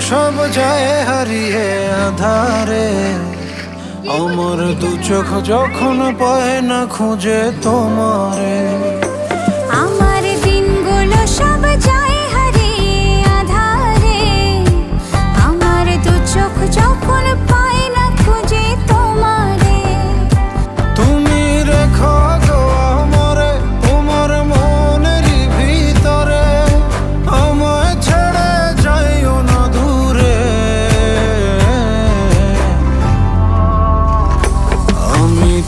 সব যায় হারিয়ে আধারে। আমার দু চোখ যখন পায় না খুঁজে তোমারে।